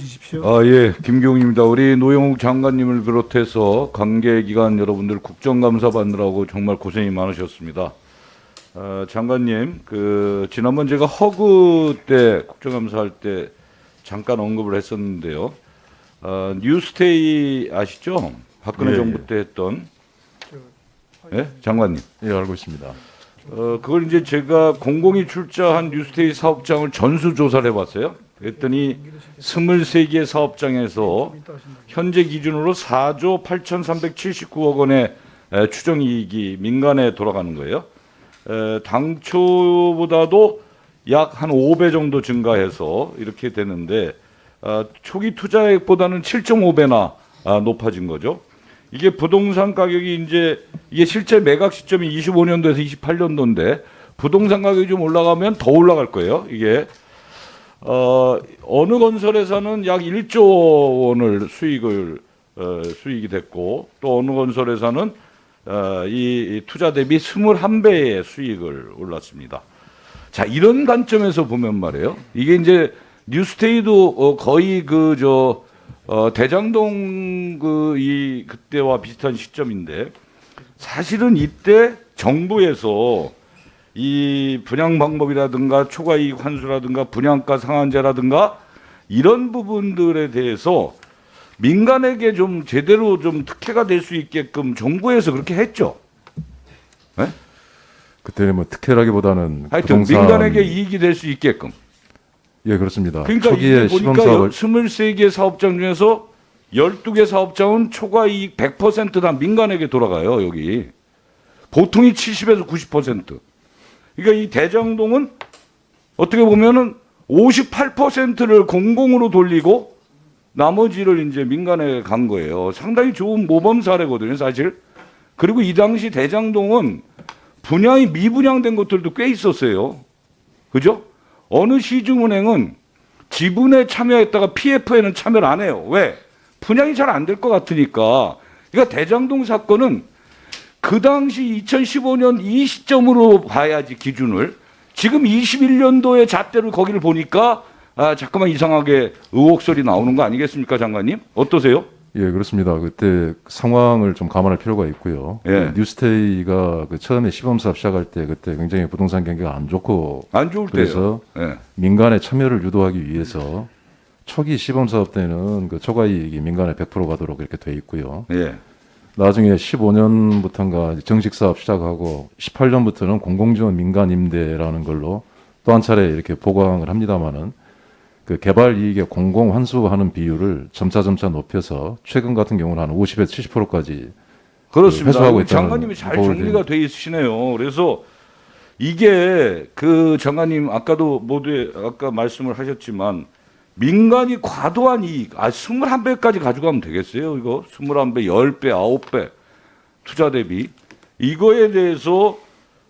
주십시오. 아, 예, 김경입니다. 우리 노영욱 장관님을 비롯해서 관계기관 여러분들 국정감사 받느라고 정말 고생이 많으셨습니다. 아, 장관님, 그 지난번 제가 허그 때 국정감사 할 때 잠깐 언급을 했었는데요. 아, 뉴스테이 아시죠? 박근혜 예, 정부 예. 때 했던 예? 장관님. 예, 알고 있습니다. 어, 그걸 이제 제가 공공이 출자한 뉴스테이 사업장을 전수 조사를 해봤어요. 그랬더니 23개 사업장에서 현재 기준으로 4조 8,379억 원의 에, 추정 이익이 민간에 돌아가는 거예요. 에, 당초보다도 약 한 5배 정도 증가해서 이렇게 되는데 아, 초기 투자액보다는 7.5배나 아, 높아진 거죠. 이게 부동산 가격이 이제 이게 실제 매각 시점이 25년도에서 28년도인데 부동산 가격이 좀 올라가면 더 올라갈 거예요. 이게 어, 어느 건설회사는 약 1조 원을 수익을 어, 수익이 됐고 또 어느 건설회사는 어, 이, 이 투자 대비 21배의 수익을 올랐습니다. 자 이런 관점에서 보면 말이에요. 이게 이제 뉴스테이도 어, 거의 그 저 어, 대장동 그 이 그때와 비슷한 시점인데 사실은 이때 정부에서 이 분양 방법이라든가 초과 이익 환수라든가 분양가 상한제라든가 이런 부분들에 대해서 민간에게 좀 제대로 좀 특혜가 될 수 있게끔 정부에서 그렇게 했죠. 그때는 뭐 특혜라기보다는 하여튼 부동산 민간에게 이익이 될 수 있게끔. 예 그렇습니다. 그러니까 초기에 보니까 사업을 23개 사업장 중에서 12개 사업장은 초과 이익 100%다 민간에게 돌아가요, 여기. 보통이 70에서 90%. 그러니까 이 대장동은 어떻게 보면은 58%를 공공으로 돌리고 나머지를 이제 민간에 간 거예요. 상당히 좋은 모범 사례거든요, 사실. 그리고 이 당시 대장동은 분양이 미분양된 것들도 꽤 있었어요. 그죠? 어느 시중은행은 지분에 참여했다가 PF에는 참여를 안 해요. 왜? 분양이 잘 안 될 것 같으니까. 그러니까 대장동 사건은 그 당시 2015년 이 시점으로 봐야지 기준을. 지금 21년도의 잣대로 거기를 보니까 아, 잠깐만 이상하게 의혹 소리 나오는 거 아니겠습니까, 장관님? 어떠세요? 예 그렇습니다. 그때 상황을 좀 감안할 필요가 있고요. 예. 그 뉴스테이가 그 처음에 시범 사업 시작할 때 그때 굉장히 부동산 경기가 안 좋고 안 좋을. 그래서 예. 민간의 참여를 유도하기 위해서 초기 시범 사업 때는 그 초과이익이 민간에 100% 가도록 이렇게 돼 있고요. 예. 나중에 15년부터인가 정식 사업 시작하고 18년부터는 공공지원 민간 임대라는 걸로 또 한 차례 이렇게 보강을 합니다마는 그 개발 이익의 공공 환수하는 비율을 점차 점차 높여서 최근 같은 경우는 한 50에서 70%까지 그렇습니다. 있다는 장관님이 잘 정리가 돼 있으시네요. 그래서 이게 그 장관님 아까도 모두 아까 말씀을 하셨지만 민간이 과도한 이익, 아 21배까지 가져가면 되겠어요. 이거 21배, 10배, 9배 투자 대비 이거에 대해서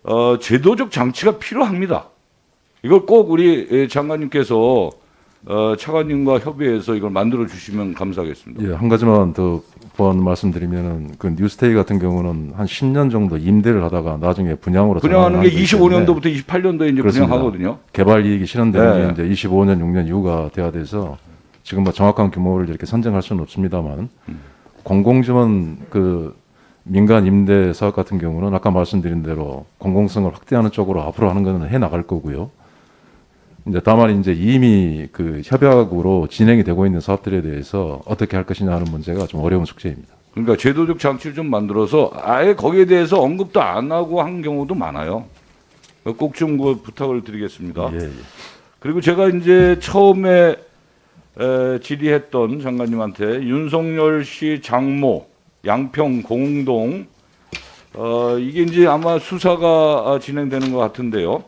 어, 제도적 장치가 필요합니다. 이걸 꼭 우리 예, 장관님께서 어, 차관님과 협의해서 이걸 만들어 주시면 감사하겠습니다. 예, 한 가지만 더 보완 말씀드리면은 그 뉴스테이 같은 경우는 한 10년 정도 임대를 하다가 나중에 분양으로 분양하는 게 전환을 하기 때문에 25년도부터 28년도에 이제 그렇습니다. 분양하거든요. 개발 이익이 실현되는 네. 게 이제 25년, 6년 이후가 돼야 돼서 지금 뭐 정확한 규모를 이렇게 선정할 수는 없습니다만 음. 공공지원 그 민간 임대 사업 같은 경우는 아까 말씀드린 대로 공공성을 확대하는 쪽으로 앞으로 하는 거는 해 나갈 거고요. 이제 다만 이제 이미 그 협약으로 진행이 되고 있는 사업들에 대해서 어떻게 할 것이냐 하는 문제가 좀 어려운 숙제입니다. 그러니까 제도적 장치를 좀 만들어서 아예 거기에 대해서 언급도 안 하고 한 경우도 많아요. 꼭 좀 부탁을 드리겠습니다. 예, 예. 그리고 제가 이제 처음에 에, 질의했던 장관님한테 윤석열 씨 장모 양평 공동 어, 이게 이제 아마 수사가 아, 진행되는 것 같은데요.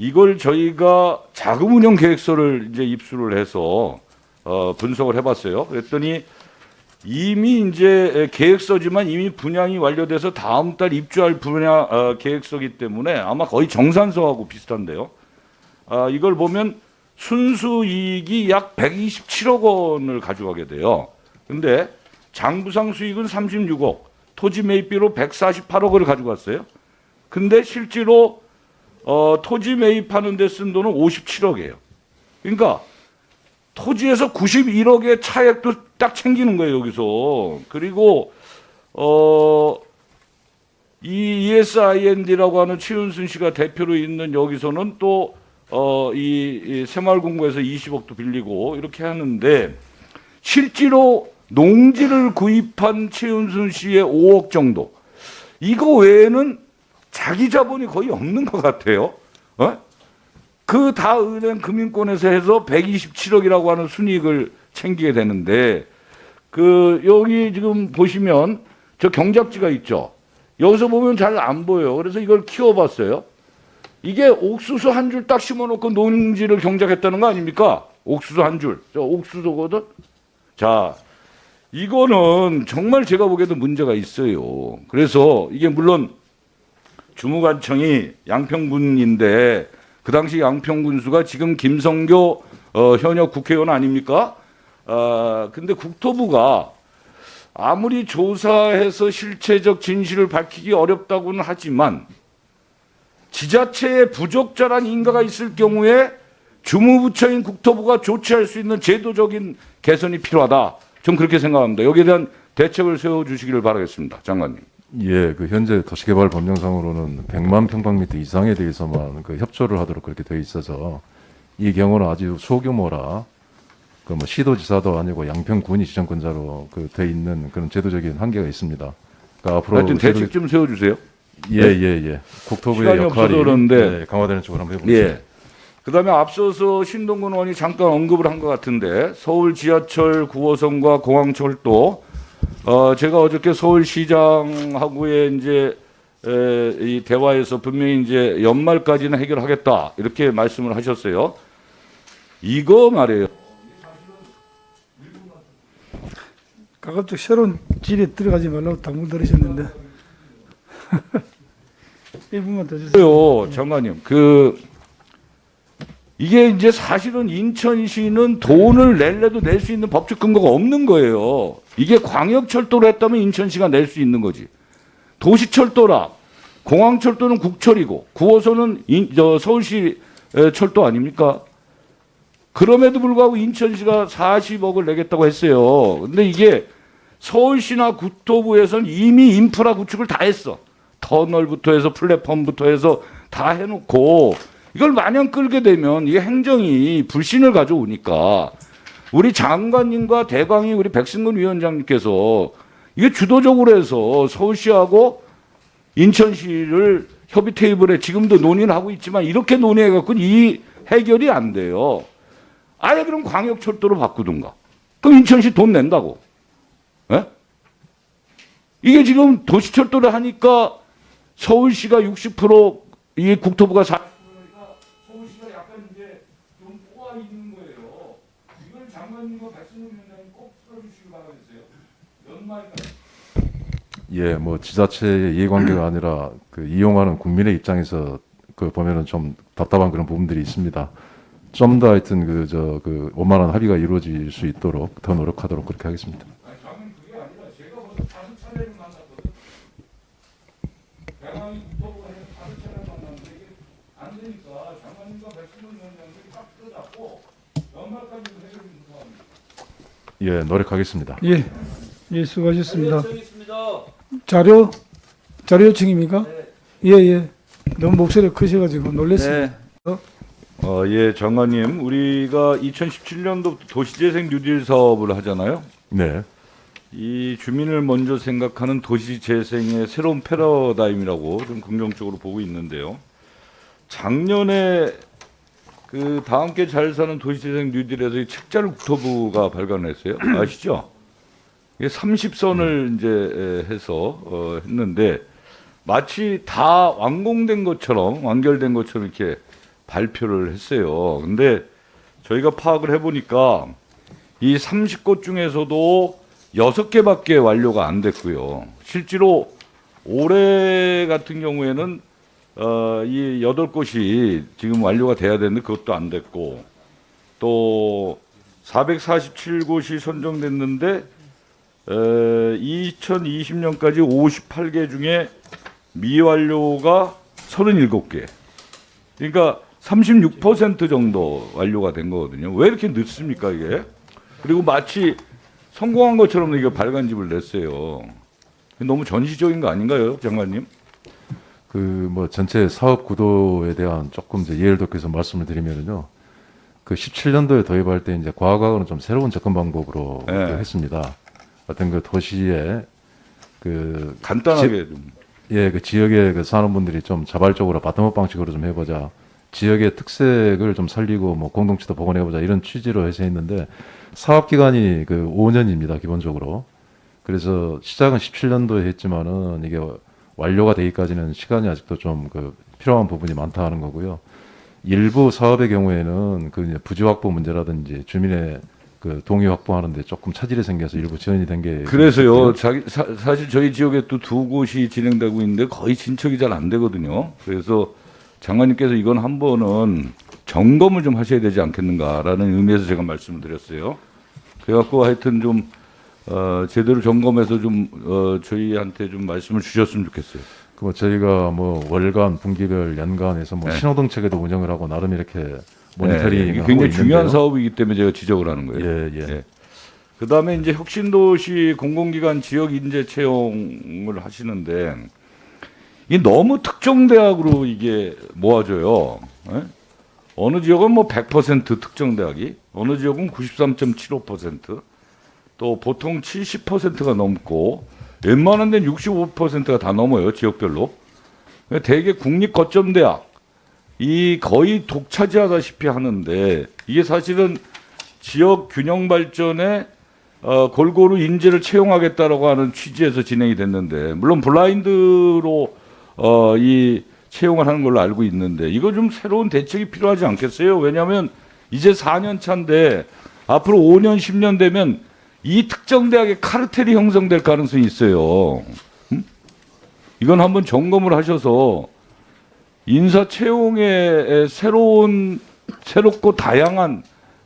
이걸 저희가 자금 운영 계획서를 이제 입수를 해서 어, 분석을 해봤어요. 그랬더니 이미 이제 계획서지만 이미 분양이 완료돼서 다음 달 입주할 분양 어, 계획서기 때문에 아마 거의 정산서하고 비슷한데요. 아, 이걸 보면 순수 이익이 약 127억 원을 가져가게 돼요. 근데 장부상 수익은 36억, 토지 매입비로 148억을 가져갔어요. 근데 실제로 어, 토지 매입하는 데 쓴 돈은 57억이에요. 그러니까 토지에서 91억의 차액도 딱 챙기는 거예요 여기서. 그리고 어. 이 ESIND라고 하는 최윤순 씨가 대표로 있는 여기서는 또 어, 이, 이 새마을공고에서 20억도 빌리고 이렇게 하는데 실제로 농지를 구입한 최윤순 씨의 5억 정도 이거 외에는 자기 자본이 거의 없는 것 같아요. 어? 그다 은행 금융권에서 해서 127억이라고 하는 순이익을 챙기게 되는데 그 여기 지금 보시면 저 경작지가 있죠. 여기서 보면 잘 안 보여요. 그래서 이걸 키워봤어요. 이게 옥수수 한 줄 딱 심어놓고 농지를 경작했다는 거 아닙니까? 옥수수 한 줄. 저 옥수수거든. 자, 이거는 정말 제가 보기에도 문제가 있어요. 그래서 이게 물론 주무관청이 양평군인데 그 당시 양평군수가 지금 김성교 어, 현역 국회의원 아닙니까? 아, 근데 국토부가 아무리 조사해서 실체적 진실을 밝히기 어렵다고는 하지만 지자체에 부적절한 인가가 있을 경우에 주무부처인 국토부가 조치할 수 있는 제도적인 개선이 필요하다. 전 그렇게 생각합니다. 여기에 대한 대책을 세워주시기를 바라겠습니다. 장관님. 예, 그 현재 도시개발 법령상으로는 100만 평방미터 이상에 대해서만 그 협조를 하도록 그렇게 되어 있어서 이 경우는 아주 소규모라 그 뭐 시도지사도 아니고 양평군이 지정권자로 그 돼 있는 그런 제도적인 한계가 있습니다. 그러니까 앞으로 하여튼 대책 제도- 좀 세워주세요. 예, 예, 예. 국토부의 시간이 역할이 없어서 그러는데. 예, 강화되는 쪽으로 한번 해보겠습니다. 예. 그다음에 앞서서 신동근 의원이 잠깐 언급을 한 것 같은데 서울 지하철 9호선과 공항철도 어 제가 어저께 서울시장하고의 이제 에, 이 대화에서 분명히 이제 연말까지는 해결하겠다 이렇게 말씀을 하셨어요. 이거 말이에요. 가급적 새로운 질에 들어가지 말라고 당부 들으셨는데 1분만 더 주세요. 장관님. 그 이게 이제 사실은 인천시는 돈을 낼래도 낼 수 있는 법적 근거가 없는 거예요. 이게 광역철도로 했다면 인천시가 낼 수 있는 거지. 도시철도라 공항철도는 국철이고 9호선은 인, 저 서울시 에, 철도 아닙니까? 그럼에도 불구하고 인천시가 40억을 내겠다고 했어요. 근데 이게 서울시나 국토부에서는 이미 인프라 구축을 다 했어. 터널부터 해서 플랫폼부터 해서 다 해놓고 이걸 마냥 끌게 되면 이게 행정이 불신을 가져오니까 우리 장관님과 대광이 우리 백승근 위원장님께서 이게 주도적으로 해서 서울시하고 인천시를 협의 테이블에 지금도 논의를 하고 있지만 이렇게 논의해갖고 이 해결이 안 돼요. 아예 그럼 광역철도로 바꾸든가. 그럼 인천시 돈 낸다고. 예? 이게 지금 도시철도를 하니까 서울시가 60%이 국토부가 40%니까 서울시가 약간 이제 좀 꼬아 있는 거예요. 이걸 장관님과 백승훈 위원장님 꼭 풀어주시기 바라겠어요. 연말까지. 예, 뭐 지자체의 이해관계가 아니라 그 이용하는 국민의 입장에서 그 보면은 좀 답답한 그런 부분들이 있습니다. 좀 더 하여튼 그 저그 원만한 합의가 이루어질 수 있도록 더 노력하도록 그렇게 하겠습니다. 아니, 장관님 그게 아니라 제가 벌써 다섯 차례를 만났거든. 대강이 국토부가 해서 다섯 차례를 만났는데 이게 안 되니까 장관님과 백승훈 위원장님이 딱 끌어잡고 연말까지 해결이 궁금합니다. 예, 노력하겠습니다. 예, 예, 수고하셨습니다. 있습니다. 자료 자료 요청입니까? 예, 예. 너무 목소리가 크셔가지고 놀랐습니다. 어, 예, 장관님, 우리가 2017년도부터 도시재생 뉴딜 사업을 하잖아요. 네. 이 주민을 먼저 생각하는 도시 재생의 새로운 패러다임이라고 좀 긍정적으로 보고 있는데요. 작년에 그 다 함께 잘 사는 도시 재생 뉴딜에서 이 책자를 국토부가 발간했어요. 아시죠? 이게 30선을 이제 에, 해서 어, 했는데 마치 다 완공된 것처럼 완결된 것처럼 이렇게 발표를 했어요. 근데 저희가 파악을 해보니까 이 30곳 중에서도 6개밖에 완료가 안 됐고요. 실제로 올해 같은 경우에는 어, 이 8곳이 지금 완료가 돼야 되는데 그것도 안 됐고 또 447곳이 선정됐는데 에, 2020년까지 58개 중에 미완료가 37개. 그러니까 36% 정도 완료가 된 거거든요. 왜 이렇게 늦습니까 이게? 그리고 마치 성공한 것처럼 이게 발간집을 냈어요. 너무 전시적인 거 아닌가요, 장관님? 그 뭐 전체 사업 구도에 대한 조금 이제 예를 들어서 말씀을 드리면은요. 그 17년도에 도입할 때 이제 과거하고는 좀 새로운 접근 방법으로 네. 그 했습니다. 어떤 그 도시에 그 간단하게 좀. 예, 그 지역의 그 산업분들이 좀 자발적으로 바텀업 방식으로 좀 해보자. 지역의 특색을 좀 살리고 뭐 공동체도 복원해보자 이런 취지로 해서 했는데 사업 기간이 그 5년입니다 기본적으로. 그래서 시작은 17년도에 했지만은 이게 완료가 되기까지는 시간이 아직도 좀 그 필요한 부분이 많다 하는 거고요. 일부 사업의 경우에는 그 부지 확보 문제라든지 주민의 그 동의 확보하는데 조금 차질이 생겨서 일부 지연이 된 게 그래서요, 자기, 사, 사실 저희 지역에 또 두 곳이 진행되고 있는데 거의 진척이 잘 안 되거든요. 그래서 장관님께서 이건 한 번은 점검을 좀 하셔야 되지 않겠는가라는 의미에서 제가 말씀을 드렸어요. 그래갖고 하여튼 좀, 어, 제대로 점검해서 좀, 어, 저희한테 좀 말씀을 주셨으면 좋겠어요. 그뭐 저희가 뭐 월간, 분기별, 연간에서 뭐 네. 신호등 체계도 운영을 하고 나름 이렇게 네, 모니터링을 이게 하고 굉장히 중요한. 사업이기 때문에 제가 지적을 하는 거예요. 예, 예. 예. 그다음에 이제 혁신도시 공공기관 지역 인재 채용을 하시는데 이게 너무 특정 대학으로 이게 모아져요. 예? 어느 지역은 뭐 100% 특정 대학이, 어느 지역은 93.75%, 또 보통 70%가 넘고 웬만한 데는 65%가 다 넘어요 지역별로. 대개 국립 거점 대학 이 거의 독차지하다시피 하는데 이게 사실은 지역 균형 발전에 어, 골고루 인재를 채용하겠다라고 하는 취지에서 진행이 됐는데 물론 블라인드로 어, 이 채용을 하는 걸로 알고 있는데 이거 좀 새로운 대책이 필요하지 않겠어요? 왜냐하면 이제 4년 차인데 앞으로 5년 10년 되면 이 특정 대학의 카르텔이 형성될 가능성이 있어요. 음? 이건 한번 점검을 하셔서 인사 채용에 새로운 새롭고 다양한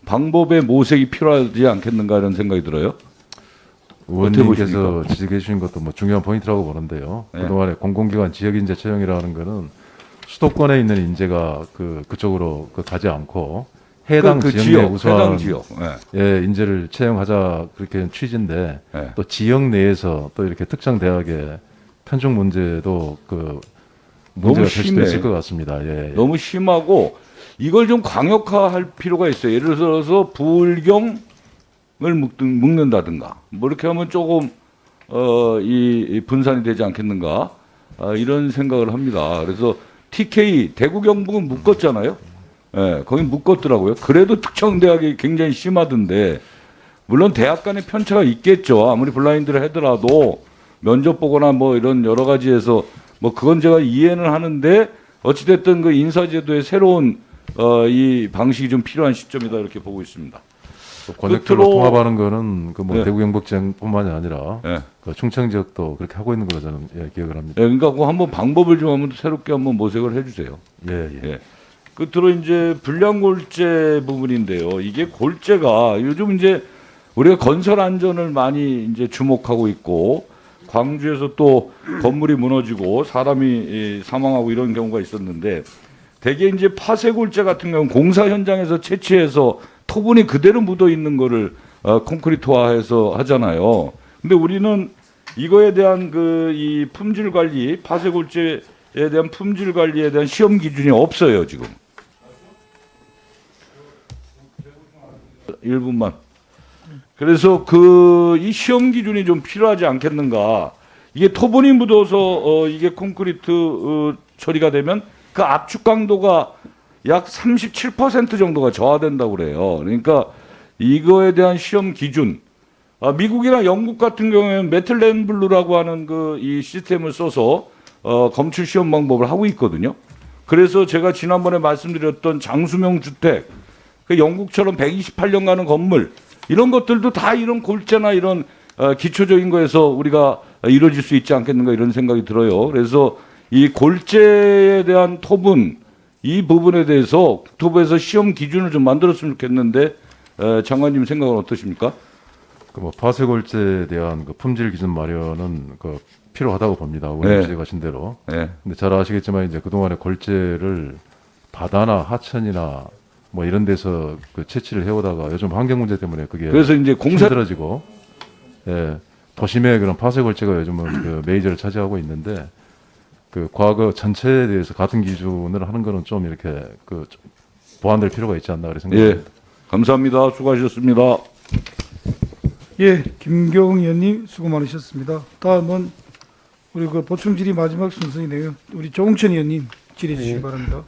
방법의 모색이 필요하지 않겠는가 이런 생각이 들어요. 의원님께서 지적해 주신 것도 뭐 중요한 포인트라고 보는데요. 네. 그동안에 공공기관 지역 인재 채용이라는 거는 수도권에 있는 인재가 그 그쪽으로 그 가지 않고 해당 그, 그 지역 우수한 해당 지역. 예. 예, 인재를 채용하자 그렇게 취지인데 예. 또 지역 내에서 또 이렇게 특정 대학의 편중 문제도 그 너무 문제가 될 수도 심해. 있을 것 같습니다. 예. 예. 너무 심하고 이걸 좀 강력화할 필요가 있어요. 예를 들어서 불경을 묶든, 묶는다든가 뭐 이렇게 하면 조금 어, 이, 이 분산이 되지 않겠는가 아, 이런 생각을 합니다. 그래서 TK 대구 경북은 묶었잖아요. 예, 거기 묶었더라고요. 그래도 특정 대학이 굉장히 심하던데 물론 대학 간의 편차가 있겠죠. 아무리 블라인드를 하더라도 면접 보거나 뭐 이런 여러 가지에서 뭐 그건 제가 이해는 하는데 어찌됐든 그 인사제도의 새로운 어, 이 방식이 좀 필요한 시점이다 이렇게 보고 있습니다. 또 권역별로 끝으로- 통합하는 거는 그뭐 네. 대구 경북 지역뿐만이 아니라 예. 그 충청 지역도 그렇게 하고 있는 걸로 저는 예, 기억을 합니다. 예, 그러니까 그 한번 방법을 좀 한번 새롭게 한번 모색을 해주세요. 예, 예. 예. 끝으로 이제 불량골재 부분인데요. 이게 골재가 요즘 이제 우리가 건설 안전을 많이 이제 주목하고 있고 광주에서 또 건물이 무너지고 사람이 이, 사망하고 이런 경우가 있었는데 대개 이제 파쇄 골재 같은 경우는 공사 현장에서 채취해서 토분이 그대로 묻어 있는 거를 어, 콘크리트화해서 하잖아요. 근데 우리는 이거에 대한 그 이 품질 관리, 파쇄 골재에 대한 품질 관리에 대한 시험 기준이 없어요 지금. 1분만. 그래서 그 이 시험 기준이 좀 필요하지 않겠는가. 이게 토분이 묻어서 어 이게 콘크리트 어 처리가 되면 그 압축 강도가 약 37% 정도가 저하된다고 그래요. 그러니까 이거에 대한 시험 기준 아, 미국이나 영국 같은 경우에는 메틀렌 블루라고 하는 그 이 시스템을 써서 어, 검출 시험 방법을 하고 있거든요. 그래서 제가 지난번에 말씀드렸던 장수명 주택, 그 영국처럼 128년 가는 건물 이런 것들도 다 이런 골재나 이런 어, 기초적인 거에서 우리가 이루어질 수 있지 않겠는가 이런 생각이 들어요. 그래서 이 골재에 대한 토분 이 부분에 대해서 국토부에서 시험 기준을 좀 만들었으면 좋겠는데 에, 장관님 생각은 어떠십니까? 그뭐 파쇄골재에 대한 그 품질 기준 마련은 그 필요하다고 봅니다. 의원님 네. 지적하신 대로. 네. 근데 잘 아시겠지만 이제 그동안에 골재를 바다나 하천이나 뭐 이런 데서 그 채취를 해오다가 요즘 환경 문제 때문에 그게 그래서 이제 공사 힘들어지고 예, 도심의 그런 파쇄 걸제가 요즘은 그 메이저를 차지하고 있는데 그 과거 전체에 대해서 같은 기준을 하는 거는 좀 이렇게 그좀 보완될 필요가 있지 않나 그래 예, 생각합니다. 감사합니다. 수고하셨습니다. 예, 김경 의원님 수고 많으셨습니다. 다음은 우리 그 보충 질의 마지막 순서이네요. 우리 조홍천 의원님 질의해 주시기 바랍니다.